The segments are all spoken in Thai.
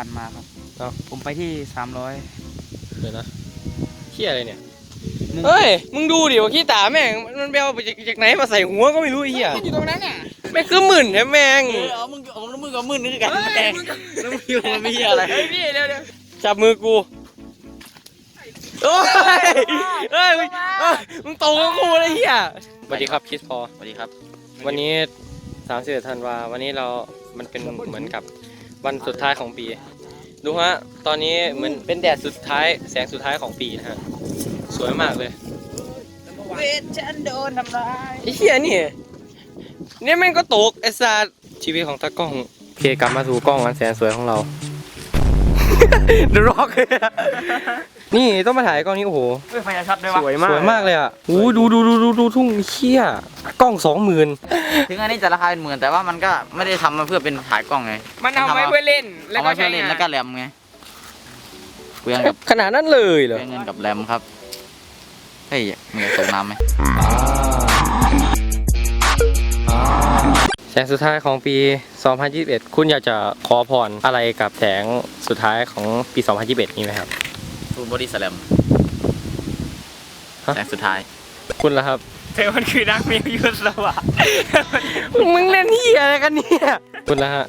ปาร์ต้าฟันมาครับ เอ้าผมไปที่สามร้อยเดี๋ยวนะเขี้ยอะไรเนี่ยมึงเฮ้ย มึงดูดิว่าขี้ตาแม่ง มันไปเอาจากจากไหนมาใส่หัวก็ไม่รู้ไอ้เหี้ยอยู่ตรงนั้นอะแม่งคือหมื่นแท้แม่ง เออเอามึงเอาแล้วมึงกับมึงนึกกันแดงแล้วมึงอยู่มันมีอะไร เฮ้ยพี่เดี๋ยวเดี๋ยวจับมือกูโอ้ยเฮ้ยมึงเอ้ยมึงโตกับกูเลยเหี้ยสวัสดีครับคิสพอ สวัสดีครับ วันนี้31ธันวาวันนี้เรา มันเป็นเหมือนกับ วันสุดท้ายของปี ดูฮะ ตอนนี้เหมือนเป็นแดดสุดท้าย แสงสุดท้ายของปีนะฮะ สวยมากเลย เวทฉันโดนทำร้ายไอ้เหี้ยนี่เนี่ยแม่งก็ตกไอ้สัตว์ชีวิตของตากล้อง โอเคกลับมาสู่กล้องอันแสนสวยของเรา ดูร็อกเลยอะ นี่ต้องมาถ่ายกล้องนี้โอ้โห เฮ้ยไฟจะช็อตด้วยวะสวยมากสวยมากเลยอะโอ้ดูดูดูดูดูทุ่งเชี่ยกล้องสองหมื่นถึงอันนี้จะราคาเป็นหมื่นแต่ว่ามันก็ไม่ได้ทำมาเพื่อเป็นถ่ายกล้องไงมันเอาไว้เพื่อเล่น แล้วเอาก็มาใช้เพื่อเล่นงานแล้วก็แรมไงเปลืองกับขนาดนั้นเลยเหรอเปลืองเงินกับแรมครับเฮ้ยมึงจะตกน้ำไหมแสงสุดท้ายของปี 2021 คุณอยากจะขอพรอะไรกับแสงสุดท้ายของปี 2021 นี้ไหมครับ ฟูลบอดี้สแลมฮะ แสงสุดท้าย คุณล่ะครับเธอมันคือนักเมียยุทธสวะมึงเล่นเฮียอะไรกันเนี่ย คุณล่ะฮะ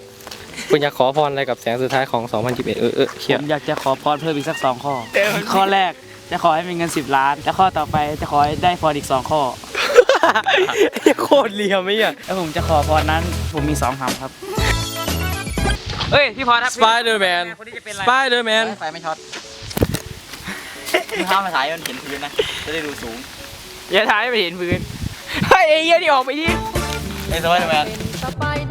คุณอยากขอพรอะไรกับแสงสุดท้ายของ 2021 เออเออเชี่ยผมอยากจะขอพรเพิ่มอีกสักสองข้อเธอมันข้อแรกจะขอให้มีเงิน 10 ล้าน และข้อต่อไปจะขอให้ได้พรอีก2ข้อ โคตรเลียมไอ้เหี้ย แล้วผมจะขอพรนั้นผมมี2คำครับเฮ้ย พี่พอครับ Spider-Man คนที่จะเป็นอะไร Spider-Man ไฟไม่ช็อตมือ ห้ามมาถ่ายมันเห็นพื้นนะ จะได้ดูสูงอย่าถ่ายให้ไปเห็นพื้นเฮ้ยไอ้เหี้ยนี่ออกไปดิไอ้สวัสดีแมน สไปเด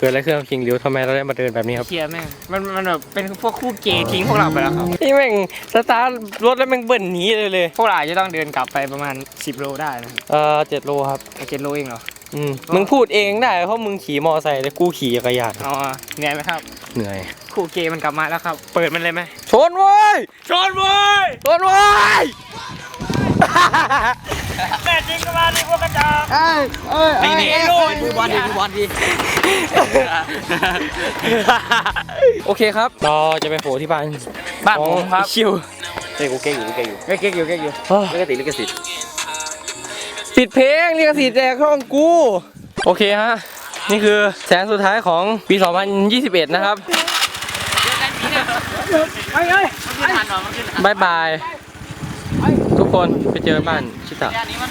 เกิดอะไรขึ้นกับคิงริวทำไมเราได้มาเดินแบบนี้ครับเคียแม่งมันมันแบบเป็นพวกคู่เกย์ทิ้งพวกเราไปแล้วครับ นี่แม่งสตาร์ทรถแล้วแม่งเบิ้ลหนีเลยเลย พวกเราอาจจะต้องเดินกลับไปประมาณ 10 โลได้นะครับเอ่อเจ็ดโลครับไอเจ็ดโลเองเหรอ อืมมึงพูดเองได้เพราะมึงขี่มอไซค์แต่กูขี่จักรยานอ๋อเหนื่อยไหมครับ เหนื่อย คู่เกย์มันกลับมาแล้วครับ เปิดมันเลยไหมชนเว้ยชนเว้ยชนเว้ย แม่จริงก็มาดิพวกกระจอกนี่นี่ดูบอลดีดูบอลดีโอเคครับเราจะไปโผล่ที่บ้านบ้านผมครับของชิวเฮ้ยกูเก่งอยู่กูเก่งอยู่เก๊กอยู่เก๊กอยู่เฮ้ยลิขสิทธิ์ลิขสิทธิ์ติดเพลงลิขสิทธิ์แจกช่องกู โอเคฮะนี่คือแสงสุดท้ายของปี 2021 นะครับไอ้ไอ้มันขึ้นทันหรอมันขึ้นทันบายบายทุก คนไปเจอบ้านชิตะอันนี้มัน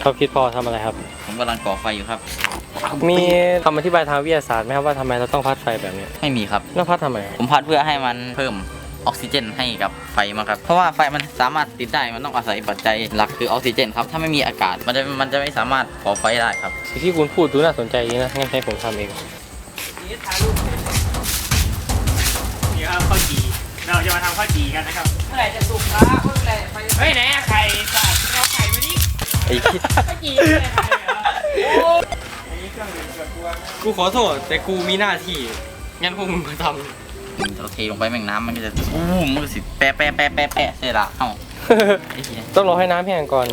เขาคิดพอทำอะไรครับ ผมกำลังก่อไฟอยู่ครับ มีคำอธิบายทางวิทยาศาสตร์ไหมครับว่าทำไมเราต้องพัดไฟแบบนี้ ไม่มีครับ แล้วพัดทำไม ผมพัดเพื่อให้มันเพิ่ม ออกซิเจนให้กับไฟมาครับ เพราะว่าไฟมันสามารถติดได้มันต้องอาศัยปัจจัยหลักคือออกซิเจนครับ ถ้าไม่มีอากาศมันจะมันจะไม่สามารถก่อไฟได้ครับ สิ่งที่คุณพูดดูน่าสนใจดีนะ งั้นให้ผมทำเองนี่ครับข้าวจีเราจะมาทำข้าวจีกันนะครับ เมื่อไหร่จะสุกครับเมื่อไหร่เฮ้ยไหนอะไข่สัตว์เอาไข่มาดิไอ้ข้าวจีไม่ได้ไข่เหรอโอ้อันนี้เครื่องดื่มกับตัวกูขอโทษแต่กูมีหน้าที่ งั้นพวกมึงมาท เราเทลงไปแม่งน้ำมันก็จะอู้มมันก็สิแปะแปะแปะแปะแปะเสร็จละเอ้าำไอ้เหี้ยต้องรอให้น้ำแห้งก่อน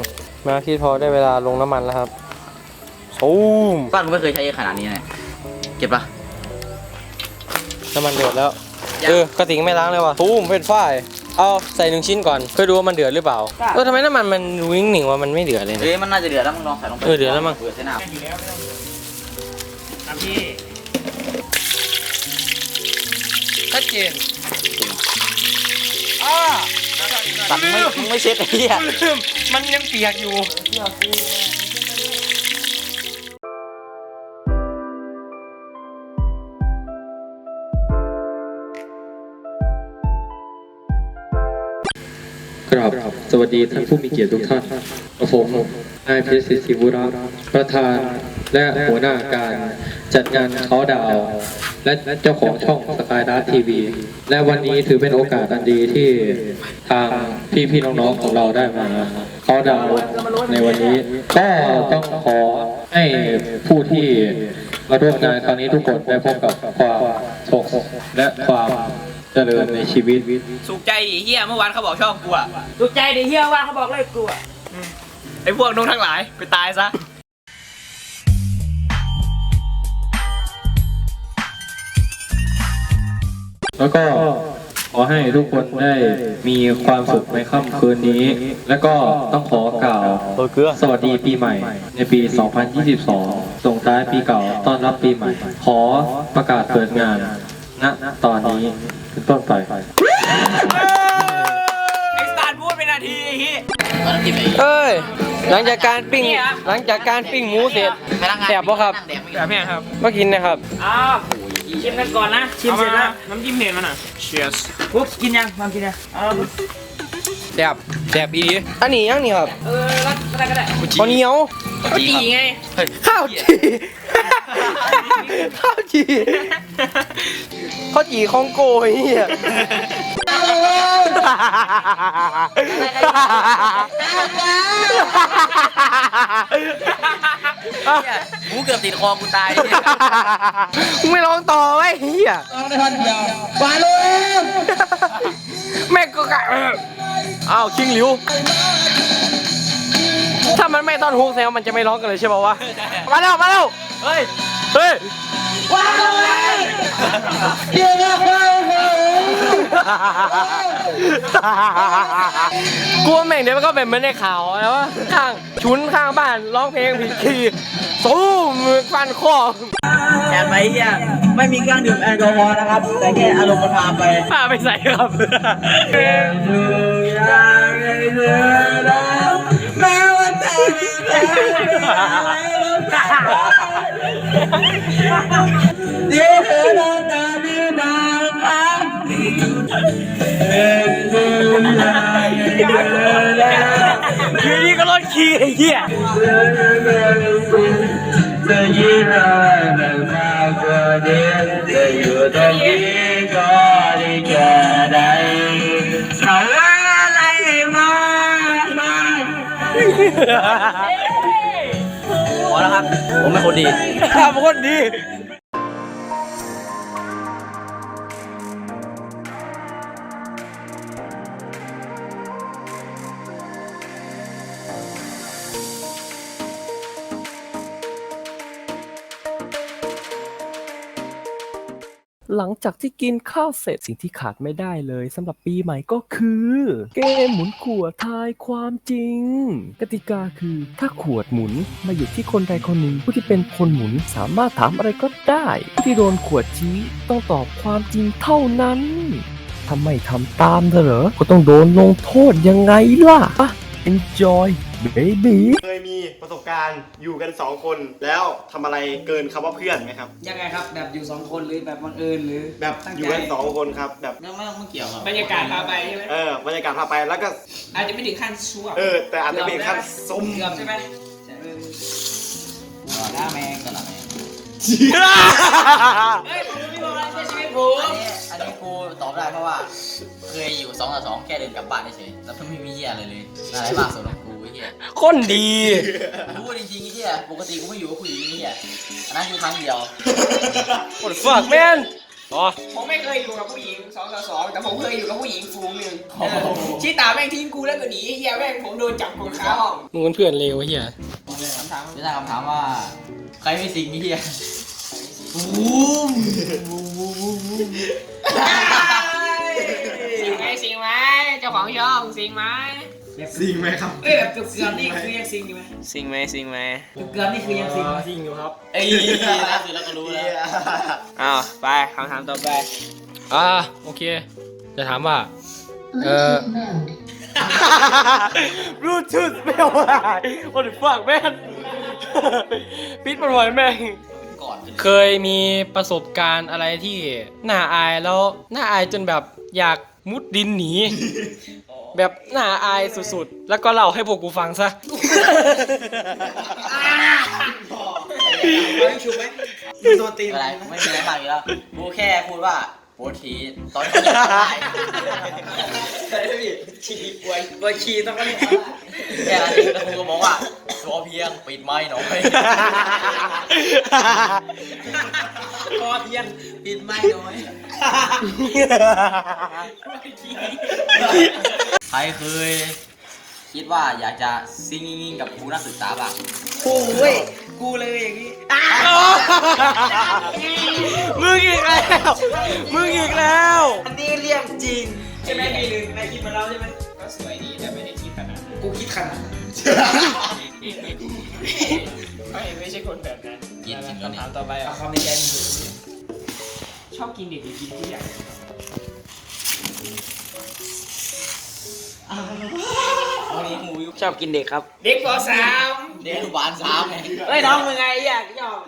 มาคิดพอได้เวลาลงน้ำมันแล้วครับตูมบ้านกูไม่เคยใช้เยอะขนาดนี้เลยเก็บปะน้ำมันเดือดแล้ว เออกระติงไม่ล้างเลยว่ะตูมเป็นฝ้ายเอาใส่หนึ่งชิ้นก่อนเพื่อดูว่ามันเดือดหรือเปล่าเออทำไมน้ำมันมันดูนิ่งๆว่ามันไม่เดือดเลยนะเอ้ยมันน่าจะเดือดแล้วมึงลองใส่ลงไปเออเดือดแล้วมั้งเดือดเส้นน้อยู่แล้วไม่ต้องทำพี่ ชัดเจนำตัดมึงไม่มึงไม่เช็ดไอ้เหี้ยลืมมันยังเปียกอยู่กราบสวัสดีท่านผู้มีเกียรติทุกท่านกับผม นายเพชรศิศิวุระประธานและหัวหน้าการจัดงานเขาดาวน์และเจ้าของช่องสกายดาร์ทีวี และวันนี้ถือเป็นโอกาสอันดีที่ทางพี่พี่ๆน้องๆของเราได้มาเขาดาวน์ในวันนี้ ก็ต้องขอให้ผู้ที่มาร่วมงานครั้งนี้ทุกคนได้พบกับความสุขและความเจริญในชีวิต สุขใจดิเฮียเมื่อวานเขาบอกชอบกูอะสุขใจดิเฮียว่าเขาบอกเลยกูอะ ไอพวกนุ่งทั้งหลายไปตายซะแล้วก็ขอให้ทุกคนได้มีความสุขในค่ำคืนนี้ แล้วก็ต้องขอกล่าวสวัสดีปีใหม่ ในปี 2022 ส่งท้ายปีเก่าต้อนรับปีใหม่ ขอประกาศเปิดงานณตอนนี้เป็นต้นไป ทีไอ้เฮียตอนนั้นกินไปเอ้ย หลังจากการปิ้ง หลังจากการปิ้งหมูเสร็จพนักงานแสบปะครับนั่งแดกไม่แบบเนี้ยครับมากินนะครับ อ้าวชิมกันก่อนนะ ชิมเสร็จแล้วน้ำจิ้มเผ็ดมันอะ Cheers ปุ๊บกินยังมากินยังเอาแสบแสบอีอันนี้ยังนี่ครับเออรับก็ได้ก็ได้ข้าวเหนียวก็จีไงข้าวจี ข้าวจีข้าวจีของโกยเฮีย หมูเกือบติดคอกูตายมึงไม่ลองต่อไว้เฮียลองได้ทันเดียวมาเลยแม่งก็กะอ้าวคิงหลิว ถ้ามันไม่ต้อนฮุกแสดงว่ามันจะไม่ร้องกันเลยใช่ป่าวะ มาแล้วมาแล้ว เฮ้ย เฮ้ย ว้าวเลยเดี๋ยว กลัวแม่งเดี๋ยวมันก็เป็นเหมือนในข่าวแล้วว่าข้างชุนข้างบ้านร้องเพลงผิดคีย์สู้มือฟันคอแอนไปเฮียไม่มีเครื่องดื่มแอลกอฮอล์นะครับ แต่แค่อารมณ์มันพาไปผ้าไปใส่ครับแม้ว่าเธอเดี๋ยวเธ อยู่นี่ก็รถขี่ไอ้เหี้ยจะยิ้มอะไรมากกว่าเดิมจะอยู่ตรงนี้ก็ได้แค่ใดเขาว่าอะไรมากมายพอแล้วครับ ผมเป็นคนดีทำคนดี หลังจากที่กินข้าวเสร็จสิ่งที่ขาดไม่ได้เลยสำหรับปีใหม่ก็คือ เกมหมุนขวดทายความจริง กติกาคือถ้าขวดหมุนมาอยู่ที่คนใดคนหนึ่งผู้ที่เป็นคนหมุนสามารถถามอะไรก็ได้ผู้ที่โดนขวดชี้ต้องตอบความจริงเท่านั้นถ้าไม่ทำตามเธอเหรอก็ต้องโดนลงโทษยังไงล่ะอ่ะ enjoy baby เคยมีประสบการณ์อยู่กันสองคนแล้วทำอะไรเกินคำว่าเพื่อนไหมครับ ยังไงครับ แบบอยู่สองคนหรือแบบบังเอิญหรือแบบตั้งใจอยู่กันสองคนครับ แบบ ไม่ไม่ต้องไม่เกี่ยวครับบรรยากาศพาไปใช่ไหมเออบรรยากาศพาไปแล้วก็ อาจจะไม่ถึงขั้นชั่วเออ แต่อาจจะเป็นขั้นส้มเกือบใช่ไหมหน้าแมงตลาดแม่งเฮ้ยผมไม่บอกอะไรในชีวิตผอัมนนี้อันนี้กูตอบได้เพราะว่า เคยอยู่สองต่อสองแค่เดินกลับบ้านเฉยๆแล้วไม่มีเหี้ยอะไรเลยอะไรบ้างสำหรับกู ไอ้เหี้ยคนดีพูดจริงๆไอ้เหี้ยปกติกูไม่อยู่กับผู้หญิงไอ้เหี้ยอันนั้นคือครั้งเดียว What the fuck man อ๋อผมไม่เคยอยู่กับผู้หญิงสองต่อสองแต่ผมเคยอยู่กับผู้หญิงฟูงหนึ่งเออชิตาแม่งทิ้งกูแล้วก็หนีเฮียแม่งผมโดนจับกดขาห้องมึงเป็นเพื่อนเลวไอ้เหี้ยคำถามจะตั้งคำถามว่า ใครไม่สิงไอ้เหี้ยสิงไหมสิงไหมเจ้าของช่องสิงไหม สิงไหมครับเอ้ยแบบเกือบเกือบนี่คือยังซิงอยู่ไหมสิงไหมสิงไหมเกือบเกือบนี่คือยังซิงไหมจริงอยู่ครับไอ้ล่าสุดแล้วก็รู้แล้วอ้าวไปคำถามต่อไปอ่าโอเค จะถามว่าเออรูดชุดไม่เอาอะไรโอ้ยฝากแม่นปิดมันไว้แม่งก่อนเคยมีประสบการณ์อะไรที่น่าอายแล้วน่าอายจนแบบอยากมุดดินหนี แบบหน่าอายสุดๆ แล้วก็เล่าให้พวกกูฟังซะตัวตีนอะไรไม่มีอะไรมากอยู่แล้วกูแค่พูดว่าโปรทีตอนนี้ได้ขี่ปวยปวยขี่ต้องก็เรียกแค่นั้นเองแล้วกูก็บอกว่าตัวเพียงปิดไม้หน่อยพอเพียงปิดไม้หน่อย ใครเคย คิดว่าอยากจะซิงงิงกับครูนักศึกษาบ้างกูเว้ยกูเลยอย่างนี้มึงอีกแล้ว มึงอีกแล้ว อันนี้เรียมจริง ใช่ไหมปีหนึ่งนายคิดมาแล้วใช่ไหมก็สวยดีแต่ไม่ได้คิดขนาดนั้นกูคิดขนาดนั้นไม่ไม่ใช่คนแบบนั้นกินจริงแล้วนี่ถามต่อไปเอาความในใจมึงดูชอบกินเด็กหรือกินผู้ใหญ่ วันนี้หมูยุชอบกินเด็กครับ เด็กปสามเด็กอนุบาลสามไงเฮ้ยน้องมึงไงอยากยอม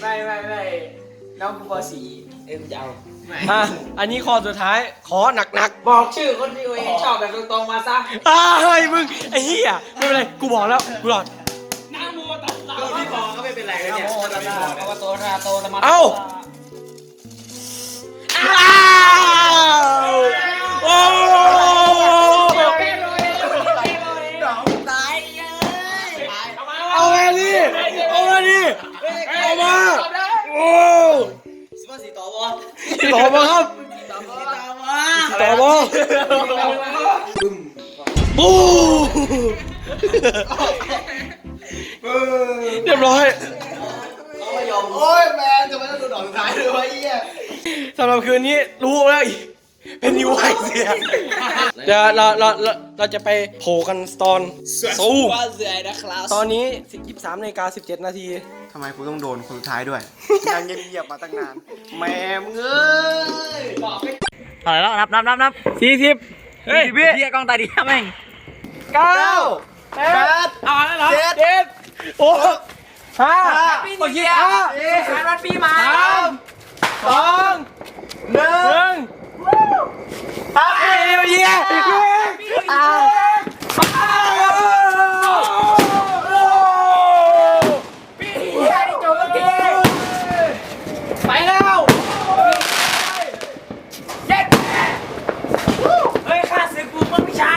ไม่ไม่ไม่น้องกูปสี่เอ็มจะเอาไม่อะอันนี้ข้อสุดท้ายขอหนักบอกชื่อคนที่ตัวเองชอบแบบตรงๆมาซะๆอ้าวเฮ้ยมึงไอ้เหี้ยไม่เป็นไรกูบอกแล้วกูหลอดก็พี่บอกก็ไม่เป็นไรแล้วเนี่ยโมตัสสะภะคะวะโตอะระหะโตสัมมาสัมพุทธัสสะเอ้าอ้าวโอ้เอามาดิเอามาดิเอามาโอ้สิบสี่ต่อบอต่อมาครับต่อมาบูเรียบร้อย โอ้ยแมนจะมาดูดอกสุดท้ายเลยวะไอ้เหี้ยสำหรับคืนนี้รู้แล้วอีกเป็นนิวไอเสียเดี๋ยวเราเราเราเราจะไปโผล่กันตอนสู้ว่าเสือนะครับตอนนี้13นาฬิกา17 นาทีทำไมกูต้องโดนคนสุดท้ายด้วยนั่งเงียบๆมาตั้งนานแม่มึงเอ้ยอะไรแล้วนับนับนับนับ40เฮ้ยเบี้ยกล้องตาดีแม่งเก้าแปดเอาแล้วเหรอเจ็ดหก ห้าโอเคห้าสารวันปีใหม่สามสองหนึ่งห้าเอ้ยเยี่ยอ่าไปแล้ว เฮ้ยข้าศึกกูมันไม่ใช่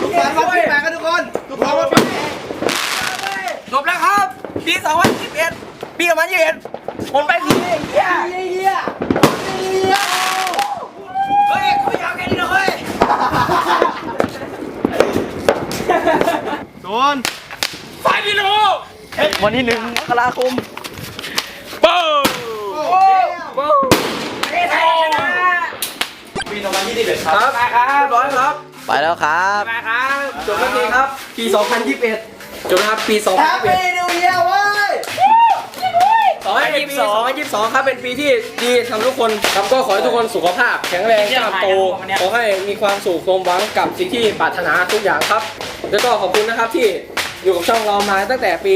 ทุกคนมาปีใหม่กันทุกคน ทุกคนมาปีใหม่ จบแล้วครับ ปี 2021 ปี2021ผมไปทีเฮียเฮียเฮ้ยกูอยากแค่นี้นะเฮ้ย โดน วันที่หนึ่งมกราคมปี2021ครับครับครับร้อยครับไปแล้วครับมาครับจบแล้วทีครับ ปี2021จบนะครับปี2021นิวเยียร์เว้ยขอให้ปี2022ครับเป็นปีที่ดีสำหรับทุกคนครับก็ขอให้ทุกคนสุขภาพ แข็งแรงกล้ามโตขอให้มีความสุขสมหวังกับสิ่งที่ปรารถนาทุกอย่างครับ แล้วก็ขอบคุณนะครับที่ อยู่กับช่องเรามาตั้งแต่ปี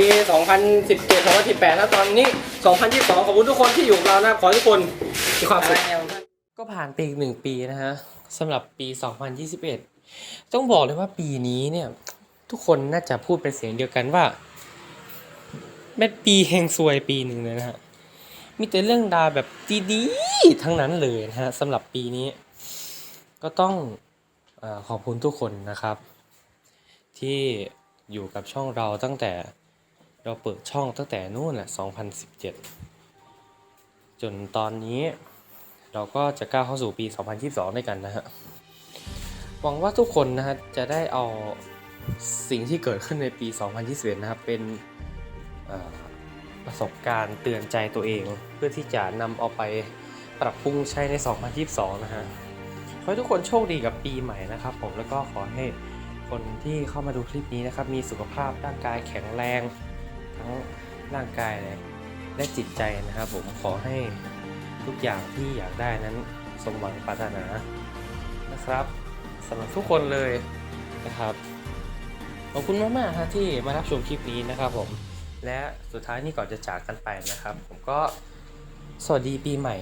2017 2018 แล้วตอนนี้ 2022 ขอบคุณทุกคนที่อยู่กับเรานะครับขอให้ทุกคนมีความสุขก็ผ่านไปอีกหนึ่งปีนะฮะสำหรับปี 2021 ต้องบอกเลยว่าปีนี้เนี่ยทุกคนน่าจะพูดเป็นเสียงเดียวกันว่าเป็นปีแห่งซวยปีหนึ่งเลยนะฮะมีแต่เรื่องราวแบบดีๆทั้งนั้นเลยนะฮะสำหรับปีนี้ ก็ต้องเออขอบคุณทุกคนนะครับ ที่ อยู่กับช่องเราตั้งแต่เราเปิดช่องตั้งแต่นู่นแหละ 2017 จนตอนนี้เราก็จะก้าวเข้าสู่ปี 2022 ด้วยกันนะฮะ หวังว่าทุกคนนะฮะจะได้เอาสิ่งที่เกิดขึ้นในปี 2021 นะครับ เป็นประสบการณ์เตือนใจตัวเอง เพื่อที่จะนำเอาไปปรับปรุงใช้ใน 2022 นะฮะ ขอให้ทุกคนโชคดีกับปีใหม่นะครับผมแล้วก็ขอให้ คนที่เข้ามาดูคลิปนี้นะครับ มีสุขภาพร่างกายแข็งแรง ทั้งร่างกายเลยและจิตใจนะครับผมขอให้ทุกอย่างที่อยากได้นั้นสมหวังปรารถนานะครับสำหรับทุกคนเลยนะครับขอบคุณมากๆครับที่มารับชมคลิปนี้นะครับผมและสุดท้ายนี่ก่อนจะจากกันไปนะครับ ผมก็สวัสดีปีใหม่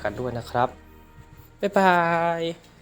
2565 กันด้วยนะครับ บ๊ายบาย